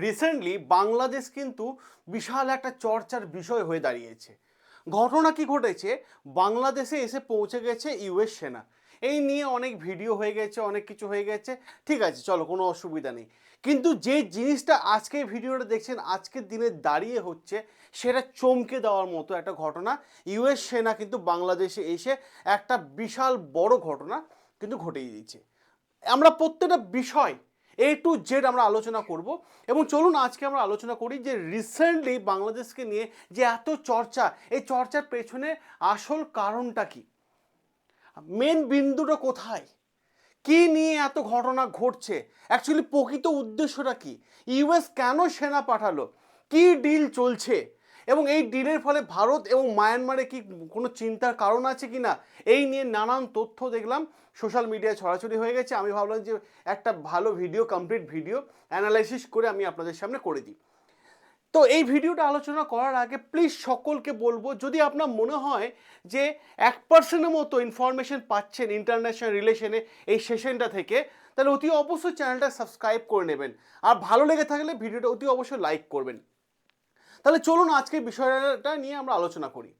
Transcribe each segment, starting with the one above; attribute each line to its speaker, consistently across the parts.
Speaker 1: Recently Bangladesh কিন্তু বিশাল একটা চর্চার বিষয় হয়ে দাঁড়িয়েছে। ঘটনা কি ঘটেছে? বাংলাদেশে এসে পৌঁছে গেছে ইউএস সেনা। এই নিয়ে অনেক ভিডিও হয়ে গেছে, অনেক কিছু হয়ে গেছে। ঠিক আছে, চলো, কোনো অসুবিধা নেই। কিন্তু যে জিনিসটা আজকে ভিডিওটা দেখছেন, আজকের দিনে দাঁড়িয়ে হচ্ছে, সেটা চমকে দেওয়ার মতো একটা ঘটনা। ইউএস সেনা কিন্তু বাংলাদেশে এসে একটা বিশাল বড় ঘটনা কিন্তু ঘটিয়ে দিয়েছে। আমরা প্রত্যেকটা বিষয় এ টু জেড আমরা আলোচনা করব। এবং চলুন আজকে আমরা আলোচনা করি যে রিসেন্টলি বাংলাদেশকে নিয়ে যে এত চর্চা, এই চর্চার পেছনে আসল কারণটা কি? মেন বিন্দুটা কোথায়? কি নিয়ে এত ঘটনা ঘটছে? অ্যাকচুয়ালি প্রকৃত উদ্দেশ্যটা কি? ইউএস কেন সেনা পাঠালো? কি ডিল চলছে? এবং এই ডিলের ফলে ভারত এবং মায়ানমারে কি কোনো চিন্তার কারণ আছে কি না এই নিয়ে নানান তথ্য দেখলাম। সোশ্যাল মিডিয়ায় ছড়াছড়ি হয়ে গেছে। আমি ভাবলাম যে একটা ভালো ভিডিও, কমপ্লিট ভিডিও অ্যানালাইসিস করে আমি আপনাদের সামনে করে দিই। তো এই ভিডিওটা আলোচনা করার আগে প্লিজ সকলকে বলব, যদি আপনার মনে হয় যে এক পার্সেন্টের মতো ইনফরমেশন পাচ্ছেন ইন্টারন্যাশনাল রিলেশনে এই সেশনটা থেকে, তাহলে অতি অবশ্যই চ্যানেলটা সাবস্ক্রাইব করে নেবেন। আর ভালো লেগে থাকলে ভিডিওটা অতি অবশ্যই লাইক করবেন। তাহলে চলুন আজকে বিষয়টা নিয়ে আমরা আলোচনা করি।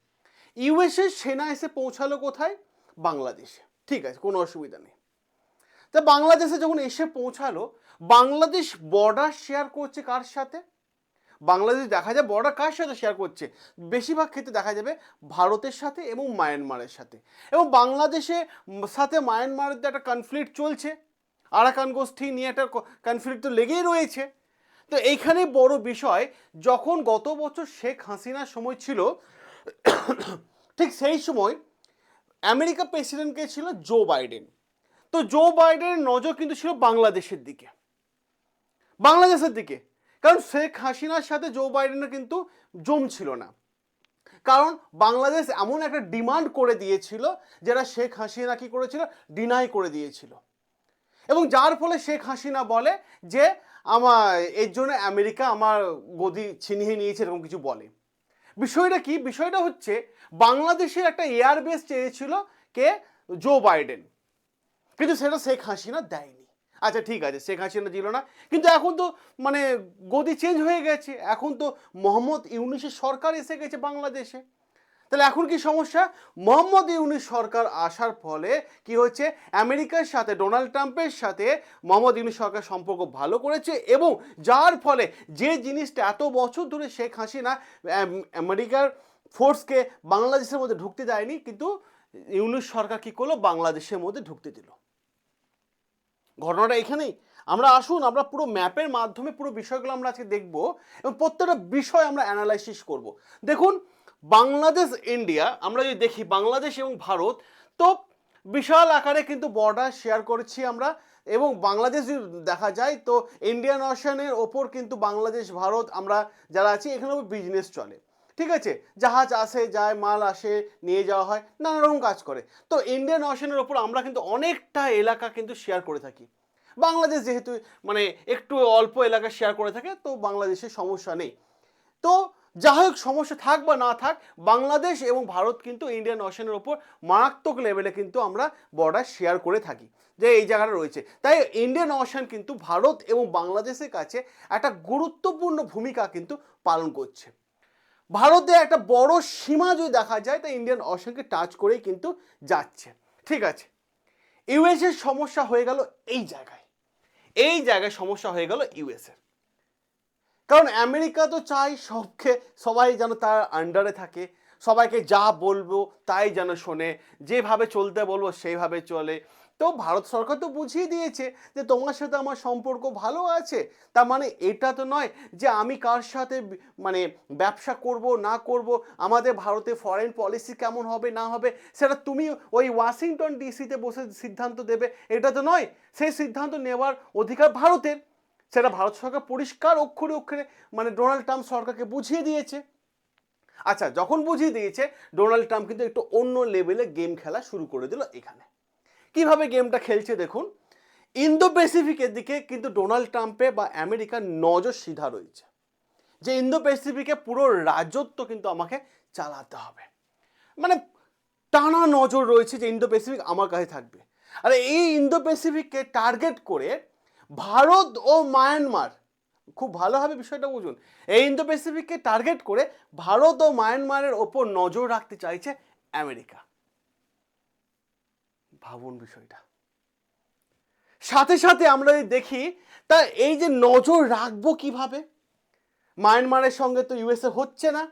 Speaker 1: ইউএসএ সেনা এসে পৌঁছালো কোথায়? বাংলাদেশে। ঠিক আছে, কোনো অসুবিধা নেই। তা বাংলাদেশে যখন এসে পৌঁছালো, বাংলাদেশ বর্ডার শেয়ার করছে কার সাথে? বাংলাদেশ দেখা যায় বর্ডার কার সাথে শেয়ার করছে? বেশিরভাগ ক্ষেত্রে দেখা যাবে ভারতের সাথে এবং মায়ানমারের সাথে। এবং বাংলাদেশে সাথে মায়ানমারের একটা কনফ্লিক্ট চলছে। আরাকান গোষ্ঠী নিয়ে একটা কনফ্লিক্ট তো লেগেই রয়েছে। তো এইখানে বড় বিষয়, যখন গত বছর শেখ হাসিনার সময় ছিল, ঠিক সেই সময় আমেরিকা প্রেসিডেন্টকে ছিল জো বাইডেন। তো জো বাইডেনের নজর কিন্তু ছিল বাংলাদেশের দিকে। বাংলাদেশের দিকে। কারণ শেখ হাসিনার সাথে জো বাইডেনের কিন্তু জম ছিল না। কারণ বাংলাদেশ এমন একটা ডিমান্ড করে দিয়েছিল, যেটা শেখ হাসিনা কি করেছিল? ডিনাই করে দিয়েছিল। এবং যার ফলে শেখ হাসিনা বলে যে আমার, এর জন্য আমেরিকা আমার গদি ছিনিয়ে নিয়েছে এরকম কিছু বলে। বিষয়টা কি? বিষয়টা হচ্ছে বাংলাদেশের একটা এয়ারবেস চেয়েছিল কে? জো বাইডেন কিন্তু সেটা শেখ হাসিনা দেয়নি। আচ্ছা ঠিক আছে, শেখ হাসিনা দিল না। কিন্তু এখন তো মানে গদি চেঞ্জ হয়ে গেছে। এখন তো মোহাম্মদ ইউনিসের সরকার এসে গেছে বাংলাদেশে। তাহলে এখন কি সমস্যা? মোহাম্মদ ইউনিস সরকার আসার ফলে কি হচ্ছে আমেরিকার সাথে ডোনাল্ড ট্রাম্পের সাথে মোহাম্মদ ইউনিস সরকার সম্পর্ক ভালো করেছে এবং যার ফলে যে জিনিসটা এত বছর ধরে শেখ হাসিনা আম- আমেরিকার ফোর্সকে বাংলাদেশের মধ্যে ঢুকতে দেয়নি, কিন্তু ইউনিস সরকার কি করল? বাংলাদেশের মধ্যে ঢুকতে দিল। ঘটনাটা এখানেই। আমরা আসুন, আমরা পুরো ম্যাপের মাধ্যমে পুরো বিষয়গুলো আমরা আজকে দেখব এবং প্রত্যেকটা বিষয় আমরা অ্যানালাইসিস করব। দেখুন বাংলাদেশ ইন্ডিয়া আমরা যদি দেখি বাংলাদেশ এবং ভারত, তো বিশাল আকারে কিন্তু বর্ডার শেয়ার করেছি আমরা এবং বাংলাদেশ যদি দেখা যায়, তো ইন্ডিয়ান ওশানের ওপর কিন্তু বাংলাদেশ, ভারত আমরা যারা আছি এখানে বিজনেস চলে। ঠিক আছে? জাহাজ আসে, যায়, মাল আসে, নিয়ে যাওয়া হয়, নানা রকম কাজ করে। তো ইন্ডিয়ান ওশানের ওপর আমরা কিন্তু অনেকটা এলাকা কিন্তু শেয়ার করে থাকি। বাংলাদেশ যেহেতু মানে একটু অল্প এলাকা শেয়ার করে থাকে, তো বাংলাদেশের সমস্যা নেই। তো যা হোক সমস্যা থাক বা না থাক, বাংলাদেশ এবং ভারত কিন্তু ইন্ডিয়ান ওশানের ওপর মারাত্মক লেভেলে কিন্তু আমরা বর্ডার শেয়ার করে থাকি, যে এই জায়গাটা রয়েছে। তাই ইন্ডিয়ান ওশান কিন্তু ভারত এবং বাংলাদেশের কাছে একটা গুরুত্বপূর্ণ ভূমিকা কিন্তু পালন করছে। ভারতে একটা বড় সীমা যদি দেখা যায় তা ইন্ডিয়ান ওশানকে টাচ করেই কিন্তু যাচ্ছে। ঠিক আছে ইউএসের সমস্যা হয়ে গেল এই জায়গায়। এই জায়গায় সমস্যা হয়ে গেল ইউএসের কারণ আমেরিকা তো চাই সবকে, সবাই যেন তার আন্ডারে থাকে, সবাইকে যা বলব তাই যেন শোনে, যেভাবে চলতে বলব সেইভাবে চলে। তো ভারত সরকার তো বুঝিয়ে দিয়েছে যে তোমার সাথে আমার সম্পর্ক ভালো আছে, তার মানে এটা তো নয় যে আমি কার সাথে মানে ব্যবসা করব, না করব, আমাদের ভারতে ফরেন পলিসি কেমন হবে, না হবে, সেটা তুমি ওই ওয়াশিংটন ডিসিতে বসে সিদ্ধান্ত দেবে, এটা তো নয়। সেই সিদ্ধান্ত নেওয়ার অধিকার ভারতের। সেটা ভারত সরকার পরিষ্কার অক্ষরে অক্ষরে মানে ডোনাল্ড ট্রাম্প সরকারকে বুঝিয়ে দিয়েছে। আচ্ছা যখন বুঝিয়ে দিয়েছে, ডোনাল্ড ট্রাম্প কিন্তু একটু অন্য লেভেলে গেম খেলা শুরু করে দিল এখানে। কীভাবে গেমটা খেলছে দেখুন ইন্দো প্যাসিফিকের দিকে কিন্তু ডোনাল্ড ট্রাম্পে বা আমেরিকার নজর সিধা রয়েছে। যে ইন্দো প্যাসিফিকে পুরো রাজত্ব কিন্তু আমাকে চালাতে হবে। মানে টানা নজর রয়েছে যে ইন্দো প্যাসিফিক আমার কাছে থাকবে। আর এই ইন্দো প্যাসিফিককে টার্গেট করে ভারত ও মায়ানমার। খুব ভালোভাবে বিষয়টা বুঝুন। এই ইন্দো প্যাসিফিককে টার্গেট করে ভারত ও মায়ানমারের ওপর নজর রাখতে চাইছে আমেরিকা। ভাবুন বিষয়টা। সাথে সাথে আমরা যদি দেখি, তা এই যে নজর রাখব কীভাবে? মায়ানমারের সঙ্গে তো ইউএসএ হচ্ছে না,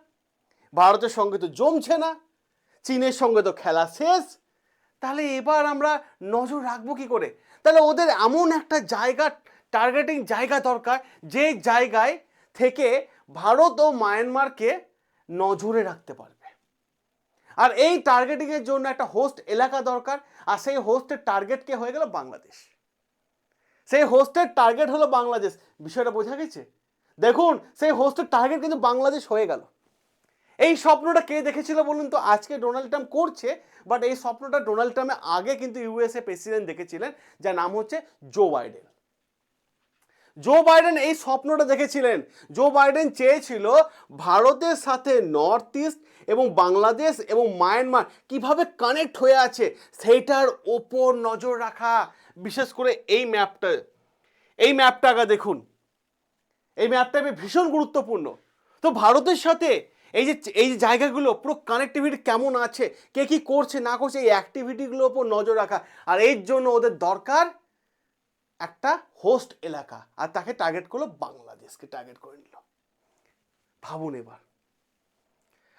Speaker 1: ভারতের সঙ্গে তো জমছে না, চীনের সঙ্গে তো খেলা শেষ। তাহলে এবার আমরা নজর রাখব কি করে? তাহলে ওদের এমন একটা জায়গা টার্গেটিং জায়গা দরকার, যে জায়গায় থেকে ভারত ও মায়ানমারকে নজরে রাখতে পারবে। আর এই টার্গেটিংয়ের জন্য একটা হোস্ট এলাকা দরকার, আর সেই হোস্টের টার্গেট কে হয়ে গেল বাংলাদেশ। সেই হোস্টের টার্গেট হলো বাংলাদেশ। বিষয়টা বোঝা গেছে? দেখুন, সেই হোস্টের টার্গেট কিন্তু বাংলাদেশ হয়ে গেল। এই স্বপ্নটা কে দেখেছিল বলুন তো? আজকে ডোনাল্ড ট্রাম্প করছে বাট এই স্বপ্নটা ডোনাল্ড ট্রাম্পের আগে কিন্তু ইউএসএ প্রেসিডেন্ট দেখেছিলেন, যার নাম হচ্ছে জো বাইডেন জো বাইডেন এই স্বপ্নটা দেখেছিলেন। জো বাইডেন চেয়েছিল ভারতের সাথে নর্থ ইস্ট এবং বাংলাদেশ এবং মায়ানমার কীভাবে কানেক্ট হয়ে আছে, সেইটার ওপর নজর রাখা। বিশেষ করে এই ম্যাপটা এই ম্যাপটা আগে দেখুন। এই ম্যাপটা ভীষণ গুরুত্বপূর্ণ। তো ভারতের সাথে এই যে এই যে জায়গাগুলো, পুরো কানেক্টিভিটি কেমন আছে? কে কি করছে, না করছে, এই অ্যাক্টিভিটিগুলোর ওপর নজর রাখা। আর এর জন্য ওদের দরকার একটা হোস্ট এলাকা। আর তাকে টার্গেট করল বাংলাদেশকে টার্গেট করে নিল। ভাবুন এবার।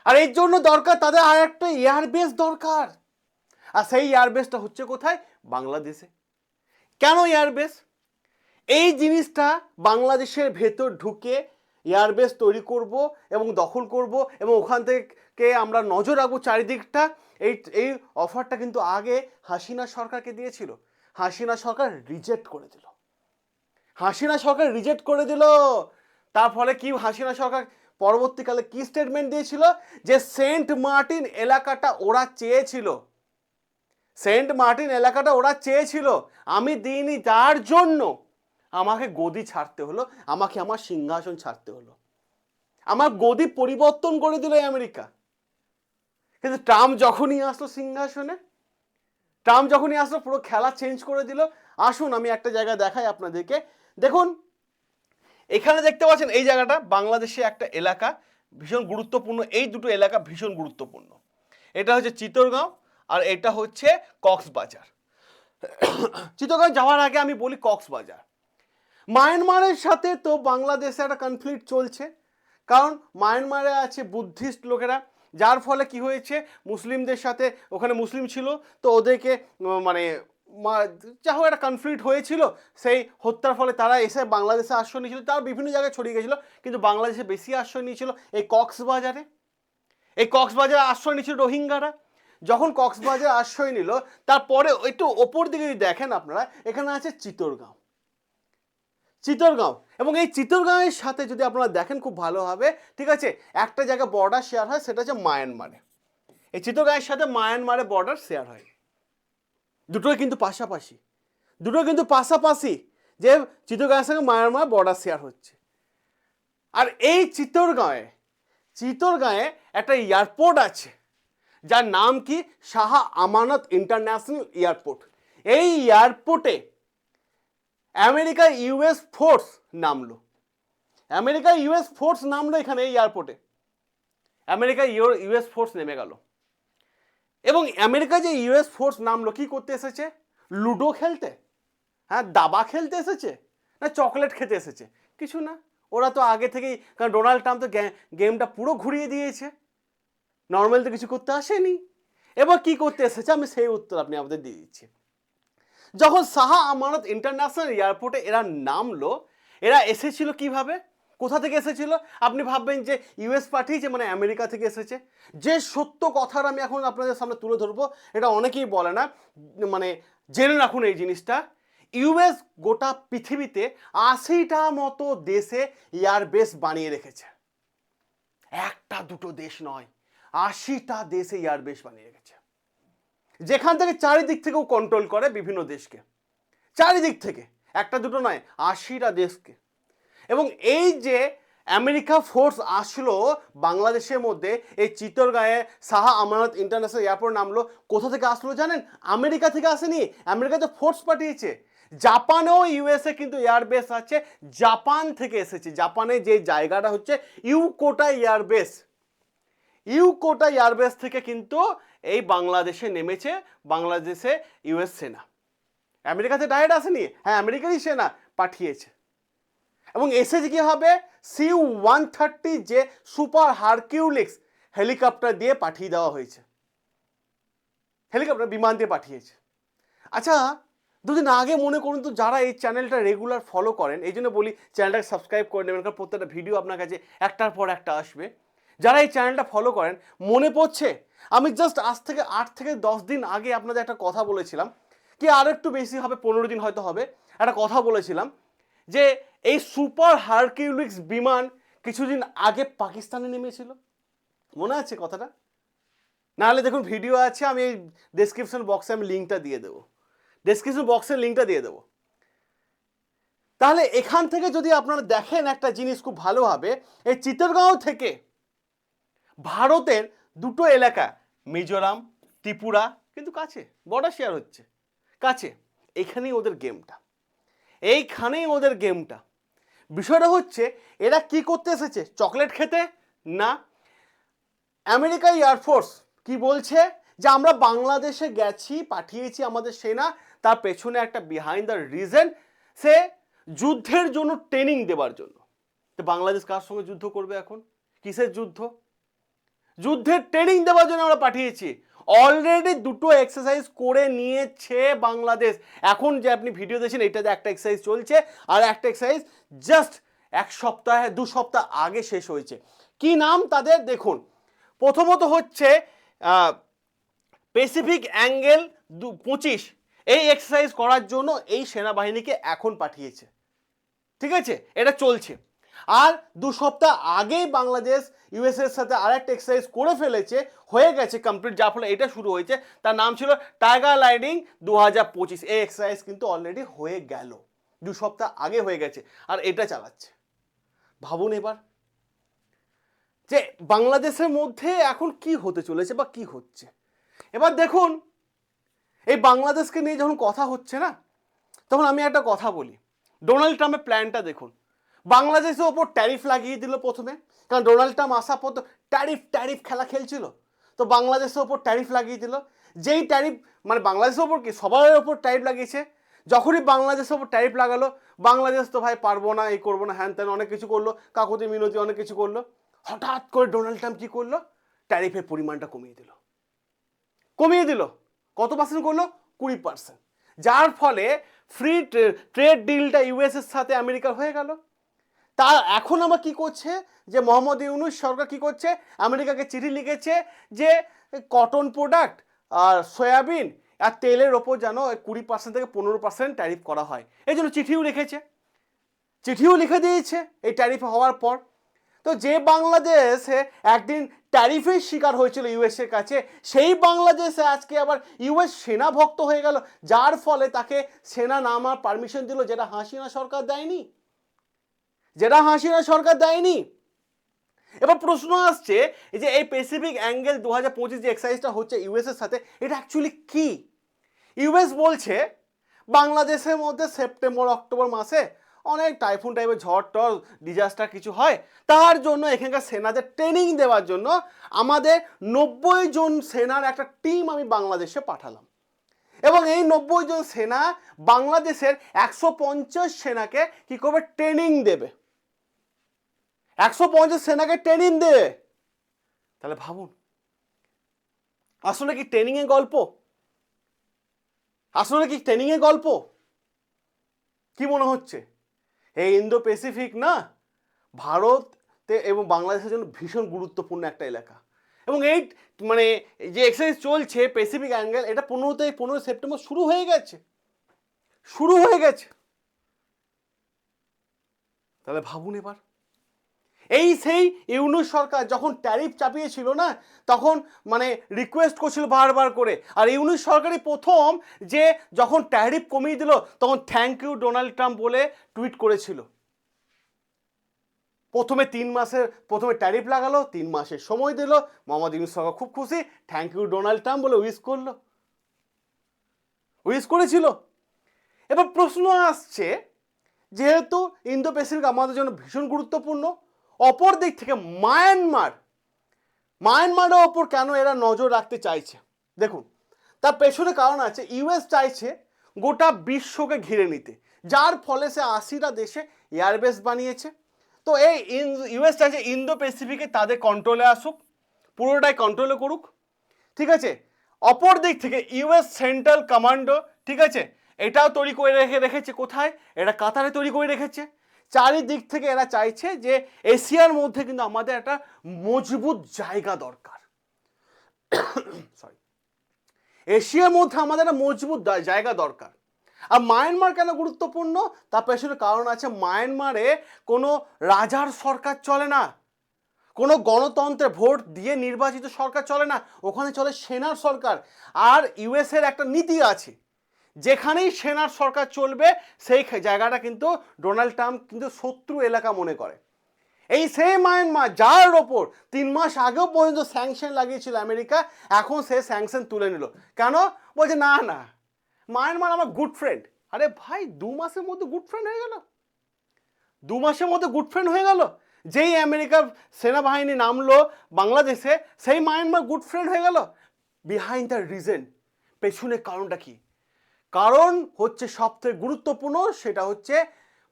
Speaker 1: আর এর জন্য দরকার তাদের আর একটা এয়ারবেস দরকার। আর সেই এয়ারবেসটা হচ্ছে কোথায়? বাংলাদেশে। কেন এয়ারবেস এই জিনিসটা বাংলাদেশের ভেতর ঢুকে এয়ারবেস তৈরি করব এবং দখল করব এবং ওখান থেকে আমরা নজর রাখব চারিদিকটা। এই এই অফারটা কিন্তু আগে হাসিনা সরকারকে দিয়েছিল। হাসিনা সরকার রিজেক্ট করে দিল। হাসিনা সরকার রিজেক্ট করে দিল। তার ফলে কি হাসিনা সরকার পরবর্তীকালে কি স্টেটমেন্ট দিয়েছিল? যে সেন্ট মার্টিন এলাকাটা ওরা চেয়েছিল। সেন্ট মার্টিন এলাকাটা ওরা চেয়েছিল। আমি দিইনি যার জন্য। আমাকে গদি ছাড়তে হলো, আমাকে আমার সিংহাসন ছাড়তে হলো। আমার গদি পরিবর্তন করে দিল আমেরিকা। কিন্তু ট্রাম্প যখনই আসলো সিংহাসনে, ট্রাম্প যখনই আসলো, পুরো খেলা চেঞ্জ করে দিল। আসুন, আমি একটা জায়গা দেখাই আপনাদেরকে। দেখুন, এখানে দেখতে পাচ্ছেন এই জায়গাটা বাংলাদেশে একটা এলাকা ভীষণ গুরুত্বপূর্ণ। এই দুটো এলাকা ভীষণ গুরুত্বপূর্ণ। এটা হচ্ছে চিতরগাঁও আর এটা হচ্ছে কক্সবাজার। চিতরগাঁও যাওয়ার আগে আমি বলি কক্সবাজার। মায়ানমারের সাথে তো বাংলাদেশে একটা কনফ্লিক্ট চলছে। কারণ মায়ানমারে আছে বুদ্ধিস্ট লোকেরা, যার ফলে কি হয়েছে, মুসলিমদের সাথে, ওখানে মুসলিম ছিল, তো ওদেরকে মানে যা হোক একটা কনফ্লিক্ট হয়েছিল, সেই হত্যার ফলে তারা এসে বাংলাদেশে আশ্রয় নিয়েছিল, তারা বিভিন্ন জায়গায় ছড়িয়ে গেছিল, কিন্তু বাংলাদেশে বেশি আশ্রয় নিয়েছিল এই কক্সবাজারে। এই কক্সবাজারে আশ্রয় নিয়েছিল রোহিঙ্গারা। যখন কক্সবাজারে আশ্রয় নিল, তারপরে একটু ওপর দিকে যদি দেখেন আপনারা, এখানে আছে চিতরগাঁও। চিতরগাঁও। এবং এই চিতরগাঁওয়ের সাথে যদি আপনারা দেখেন খুব ভালোভাবে ঠিক আছে? একটা জায়গা বর্ডার শেয়ার হয়, সেটা হচ্ছে মায়ানমারে। এই চিতরগাঁয়ের সাথে মায়ানমারে বর্ডার শেয়ার হয়। দুটোই কিন্তু পাশাপাশি। দুটো কিন্তু পাশাপাশি যে চিতরগাঁয়ের সঙ্গে মায়ানমার বর্ডার শেয়ার হচ্ছে। আর এই চিতরগাঁয়ে চিতরগাঁয়ে একটা এয়ারপোর্ট আছে, যার নাম কি? Shah Amanat international airport. এই এয়ারপোর্টে আমেরিকা ইউএস ফোর্স নামলো। আমেরিকা ইউএস ফোর্স নামলো এখানে, এই এয়ারপোর্টে। আমেরিকা ইউএস ফোর্স নেমে গেল। এবং আমেরিকা যে ইউএস ফোর্স নামলো, কি করতে এসেছে? লুডো খেলতে। হ্যাঁ দাবা খেলতে এসেছে? না, চকলেট খেতে এসেছে? কিছু না। ওরা তো আগে থেকেই কারণ ডোনাল্ড ট্রাম্প তো গেমটা পুরো ঘুরিয়ে দিয়েছে। নর্মাল তো কিছু করতে আসেনি। এবার কি করতে এসেছে? আমি সেই উত্তর আপনি আমাদের দিয়ে দিচ্ছি। যখন সাহা আমানত ইন্টারন্যাশনাল এয়ারপোর্টে এরা নামলো, এরা এসেছিল কীভাবে? কোথা থেকে এসেছিল? আপনি ভাববেন যে ইউএস পাঠিয়েছে মানে আমেরিকা থেকে এসেছে। যে সত্য কথার আমি এখন আপনাদের সামনে তুলে ধরবো, এটা অনেকেই বলে না। মানে জেনে রাখুন এই জিনিসটা। ইউএস গোটা পৃথিবীতে আশিটা মতো দেশে এয়ারবেস বানিয়ে রেখেছে। একটা দুটো দেশ নয়, আশিটা দেশে এয়ারবেস বানিয়ে রেখেছে। যেখান থেকে চারিদিক থেকেও কন্ট্রোল করে বিভিন্ন দেশকে। চারিদিক থেকে। একটা দুটো নয়, আশিটা দেশকে। এবং এই যে আমেরিকা ফোর্স আসলো বাংলাদেশের মধ্যে, এই চিতরগাঁয়ে সাহা আমানত ইন্টারন্যাশনাল এয়ারপোর্ট নামলো, কোথা থেকে আসলো জানেন? আমেরিকা থেকে আসেনি, আমেরিকা তো ফোর্স পাঠিয়েছে। জাপানেও ইউএসএ কিন্তু এয়ারবেস আছে, জাপান থেকে এসেছে। জাপানে যে জায়গাটা হচ্ছে ইউকোটা এয়ারবেস ইউকোটা এয়ারবেস থেকে কিন্তু এই বাংলাদেশে নেমেছে বাংলাদেশে ইউএস সেনা। আমেরিকাতে ডাইরেক্ট আসেনি? হ্যাঁ আমেরিকারই সেনা পাঠিয়েছে। এবং এসেছে কি হবে? সি ওয়ান থার্টি যে সুপার হারকিউলিক্স হেলিকপ্টার দিয়ে পাঠিয়ে দেওয়া হয়েছে। হেলিকপ্টার, বিমান দিয়ে পাঠিয়েছে। আচ্ছা দুদিন আগে মনে করুন তো যারা এই চ্যানেলটা রেগুলার ফলো করেন, এই জন্য বলি চ্যানেলটাকে সাবস্ক্রাইব করে নেবেন, কারণ প্রত্যেকটা ভিডিও আপনার কাছে একটার পর একটা আসবে। যারা এই চ্যানেলটা ফলো করেন, মনে পড়ছে? আমি জাস্ট আজ থেকে আট থেকে দশ দিন আগে আপনাদের একটা কথা বলেছিলাম, কি আর একটু বেশি হবে, পনেরো দিন হয়তো হবে, একটা কথা বলেছিলাম যে এই সুপার হারকিউলিক্স বিমান কিছুদিন আগে পাকিস্তানে নেমেছিল। মনে আছে কথাটা? নাহলে দেখুন ভিডিও আছে, আমি এই ডেসক্রিপশন বক্সে আমি লিঙ্কটা দিয়ে দেবো। ডেসক্রিপশন বক্সের লিঙ্কটা দিয়ে দেবো। তাহলে এখান থেকে যদি আপনারা দেখেন একটা জিনিস খুব ভালোভাবে এই চিত্তরগাঁও থেকে ভারতের দুটো এলাকা, মিজোরাম, ত্রিপুরা, কিন্তু কাছে বর্ডার শেয়ার হচ্ছে। কাছে, এখানেই ওদের গেমটা এইখানেই ওদের গেমটা বিষয়টা হচ্ছে, এরা কি করতে এসেছে? চকলেট খেতে না? আমেরিকা এয়ারফোর্স কি বলছে? যে আমরা বাংলাদেশে গেছি, পাঠিয়েছি আমাদের সেনা, তার পেছনে একটা বিহাইন্ড দ্য রিজন সে যুদ্ধের জন্য ট্রেনিং দেওয়ার জন্য। তো বাংলাদেশ কার সঙ্গে যুদ্ধ করবে এখন? কিসের যুদ্ধ? যুদ্ধের ট্রেনিং দেওয়ার জন্য আমরা পাঠিয়েছি। অলরেডি দুটো এক্সারসাইজ করে নিয়েছে বাংলাদেশ। এখন যে আপনি ভিডিও দেখছেন, এটাতে একটা এক্সারসাইজ চলছে আর একটা এক্সারসাইজ জাস্ট এক সপ্তাহে, দু সপ্তাহ আগে শেষ হয়েছে। কি নাম তাদের? দেখুন। প্রথমত হচ্ছে প্যাসিফিক অ্যাঙ্গেল দু, পঁচিশ। এই এক্সারসাইজ করার জন্য এই সেনাবাহিনীকে এখন পাঠিয়েছে। ঠিক আছে? এটা চলছে। আর দু সপ্তাহ আগেই বাংলাদেশ ইউএসএর সাথে আরেকটা এক্সারসাইজ করে ফেলেছে, হয়ে গেছে কমপ্লিট যার ফলে এটা শুরু হয়েছে। তার নাম ছিল টাইগার লাইডিং দু হাজার পঁচিশ। এই এক্সারসাইজ কিন্তু অলরেডি হয়ে গেল। দু সপ্তাহ আগে হয়ে গেছে, আর এটা চালাচ্ছে। ভাবুন এবার যে বাংলাদেশের মধ্যে এখন কি হতে চলেছে বা কি হচ্ছে। এবার দেখুন, এই বাংলাদেশকে নিয়ে যখন কথা হচ্ছে না, তখন আমি একটা কথা বলি। ডোনাল্ড ট্রাম্পের প্ল্যানটা দেখুন। বাংলাদেশের ওপর ট্যারিফ লাগিয়ে দিল প্রথমে। কারণ ডোনাল্ড ট্রাম্প আসার পর ট্যারিফ ট্যারিফ খেলা খেলছিল। তো বাংলাদেশের ওপর ট্যারিফ লাগিয়ে দিল। যেই ট্যারিফ মানে বাংলাদেশের ওপর কি? সবার ওপর ট্যারিফ লাগিয়েছে। যখনই বাংলাদেশের ওপর ট্যারিফ লাগালো, বাংলাদেশ তো ভাই পারব না, এই করব না, হ্যান ত্যান অনেক কিছু করল, কাকুতি মিনতি অনেক কিছু করল। হঠাৎ করে ডোনাল্ড ট্রাম্প কী করল? ট্যারিফের পরিমাণটা কমিয়ে দিল। কমিয়ে দিল। কত পার্সেন্ট করল? কুড়ি পার্সেন্ট যার ফলে ফ্রি ট্রেড ডিলটা ইউএসের সাথে আমেরিকার হয়ে গেল। তা এখন আবার কি করছে? যে মোহাম্মদ ইউনুস সরকার কি করছে? আমেরিকাকে চিঠি লিখেছে যে কটন প্রোডাক্ট আর সয়াবিন আর তেলের ওপর যেন কুড়ি পার্সেন্ট থেকে পনেরো পার্সেন্ট ট্যারিফ করা হয়। এই জন্য চিঠিও লিখেছে। চিঠিও লিখে দিয়েছে এই ট্যারিফ হওয়ার পর। তো যে বাংলাদেশে একদিন ট্যারিফের শিকার হয়েছিল ইউএসের কাছে, সেই বাংলাদেশে আজকে আবার ইউএস সেনা ভক্ত হয়ে গেল, যার ফলে তাকে সেনা নামার পারমিশন দিল, যেটা হাসিনা সরকার দেয়নি। যেটা হাসিনা সরকার দেয়নি। এবার প্রশ্ন আসছে যে এই প্যাসিফিক অ্যাঙ্গেল দু হাজার পঁচিশ যে এক্সারসাইজটা হচ্ছে ইউএসের সাথে, এটা অ্যাকচুয়ালি কি? ইউএস বলছে, বাংলাদেশের মধ্যে সেপ্টেম্বর অক্টোবর মাসে অনেক টাইফুন টাইপের ঝড় টর ডিজাস্টার কিছু হয়। তার জন্য এখানকার সেনাদের ট্রেনিং দেওয়ার জন্য আমাদের নব্বই জন সেনার একটা টিম আমি বাংলাদেশে পাঠালাম। এবং এই নব্বই জন সেনা বাংলাদেশের একশো পঞ্চাশ সেনাকে কী করবে? ট্রেনিং দেবে। একশো পঞ্চাশ সেনাকে ট্রেনিং দেবে তাহলে ভাবুন, আসলে কি ট্রেনিংয়ের গল্প? আসলে কি ট্রেনিংয়ের গল্প? কি মনে হচ্ছে? এই ইন্দো প্যাসিফিক না, ভারতে এবং বাংলাদেশের জন্য ভীষণ গুরুত্বপূর্ণ একটা এলাকা। এবং এই মানে যে এক্সারসাইজ চলছে প্যাসিফিক অ্যাঙ্গেল এটা পনেরো থেকে পনেরোই সেপ্টেম্বর শুরু হয়ে গেছে। শুরু হয়ে গেছে। তাহলে ভাবুন এবার। এই সেই ইউনুস সরকার যখন ট্যারিফ চাপিয়েছিল না, তখন মানে রিকোয়েস্ট করছিল বারবার করে। আর ইউনুস সরকারই প্রথম যে যখন ট্যারিফ কমিয়ে দিল, তখন থ্যাংক ইউ ডোনাল্ড ট্রাম্প বলে টুইট করেছিল। প্রথমে তিন মাসের, প্রথমে ট্যারিফ লাগালো, তিন মাসের সময় দিল। মোহাম্মদ ইউনুস সরকার খুব খুশি থ্যাংক ইউ ডোনাল্ড ট্রাম্প বলে উইশ করল। উইশ করেছিল। এবার প্রশ্ন আসছে, যেহেতু ইন্দো প্যাসিফিক আমাদের জন্য ভীষণ গুরুত্বপূর্ণ অপর দিক থেকে মায়ানমার, মায়ানমারের ওপর কেন এরা নজর রাখতে চাইছে? দেখুন, তার পেছনে কারণ আছে, ইউএস চাইছে গোটা বিশ্বকে ঘিরে নিতে। যার ফলে সে আশিটা দেশে এয়ারবেস বানিয়েছে। তো এই ইউএস চাইছে ইন্দো প্যাসিফিকে তাদের কন্ট্রোলে আসুক, পুরোটাই কন্ট্রোলে করুক। ঠিক আছে? অপর দিক থেকে ইউএস সেন্ট্রাল কমান্ডো ঠিক আছে? এটাও তৈরি করে রেখে, রেখেছে কোথায়? এটা কাতারে তৈরি করে রেখেছে। চারিদিক থেকে এরা চাইছে যে এশিয়ার মধ্যে কিন্তু আমাদের একটা মজবুত জায়গা দরকার। সরি এশিয়ার মধ্যে আমাদের একটা মজবুত জায়গা দরকার। আর মায়ানমার কেন গুরুত্বপূর্ণ? তার পেছনে কারণ আছে, মায়ানমারে কোনো রাজার সরকার চলে না। কোনো গণতন্ত্রে ভোট দিয়ে নির্বাচিত সরকার চলে না। ওখানে চলে সেনার সরকার। আর ইউএসের একটা নীতি আছে যেখানেই সেনার সরকার চলবে, সেই জায়গাটা কিন্তু ডোনাল্ড ট্রাম্প কিন্তু শত্রু এলাকা মনে করে। এই সেই মায়ানমার যার ওপর তিন মাস আগেও পর্যন্ত স্যাংশন লাগিয়েছিল আমেরিকা, এখন সে স্যাংশন তুলে নিল। কেন? বলছে, না না মায়ানমার আমার গুড ফ্রেন্ড আরে ভাই, দু মাসের মধ্যে গুড ফ্রেন্ড হয়ে গেল। দু মাসের মধ্যে গুড ফ্রেন্ড হয়ে গেল। যেই আমেরিকার সেনাবাহিনী নামলো বাংলাদেশে, সেই মায়ানমার গুড ফ্রেন্ড হয়ে গেল। বিহাইন্ড দ্য রিজন পেছনের কারণটা কি? কারণ হচ্ছে সবথেকে গুরুত্বপূর্ণ সেটা হচ্ছে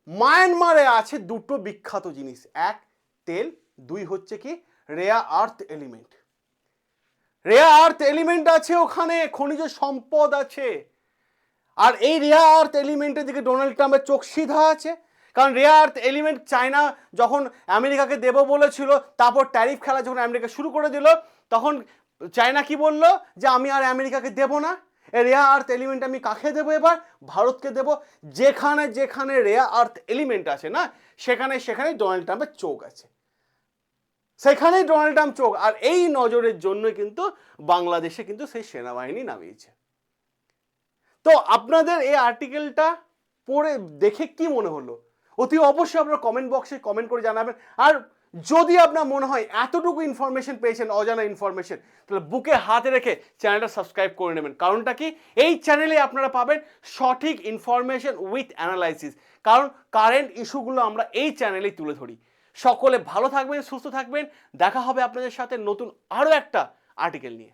Speaker 1: মায়ানমারে আছে দুটো বিখ্যাত জিনিস। এক, তেল, দুই হচ্ছে কি রেয়া আর্থ এলিমেন্ট। রেয়া আর্থ এলিমেন্ট আছে ওখানে, খনিজ সম্পদ আছে। আর এই রেয়া আর্থ এলিমেন্টের দিকে ডোনাল্ড ট্রাম্পের চোখ সিধা আছে। কারণ রেয়া আর্থ এলিমেন্ট চায়না যখন আমেরিকাকে দেব বলেছিল, তারপর ট্যারিফ খেলা যখন আমেরিকা শুরু করে দিল, তখন চায়না কি বলল যে, আমি আর আমেরিকাকে দেব না। রেয়া আর্থ এলিমেন্ট আমি কাকে দেবো এবার? ভারতকে দেব। যেখানে যেখানে রেয়া আর্থ এলিমেন্ট আছে, না? সেখানে সেখানে ডোনাল্ড ট্রাম্পের চোখ আছে। সেখানেই ডোনাল্ড ট্রাম্প চোখ। আর এই নজরের জন্য কিন্তু বাংলাদেশে কিন্তু সেই সেনাবাহিনী নামিয়েছে। তো আপনাদের এই আর্টিকেলটা পড়ে দেখে কি মনে হলো? অতি অবশ্যই আপনারা কমেন্ট বক্সে কমেন্ট করে জানাবেন। আর যদি আপনার মনে হয় এতটুকু ইনফরমেশন পেয়েছেন, অজানা ইনফরমেশন তাহলে বুকে হাতে রেখে চ্যানেলটা সাবস্ক্রাইব করে নেবেন। কারণটা কি? এই চ্যানেলে আপনারা পাবেন সঠিক ইনফরমেশন উইথ অ্যানালাইসিস কারণ কারেন্ট ইস্যুগুলো আমরা এই চ্যানেলেই তুলে ধরি। সকলে ভালো থাকবেন, সুস্থ থাকবেন। দেখা হবে আপনাদের সাথে নতুন আরও একটা আর্টিকেল নিয়ে।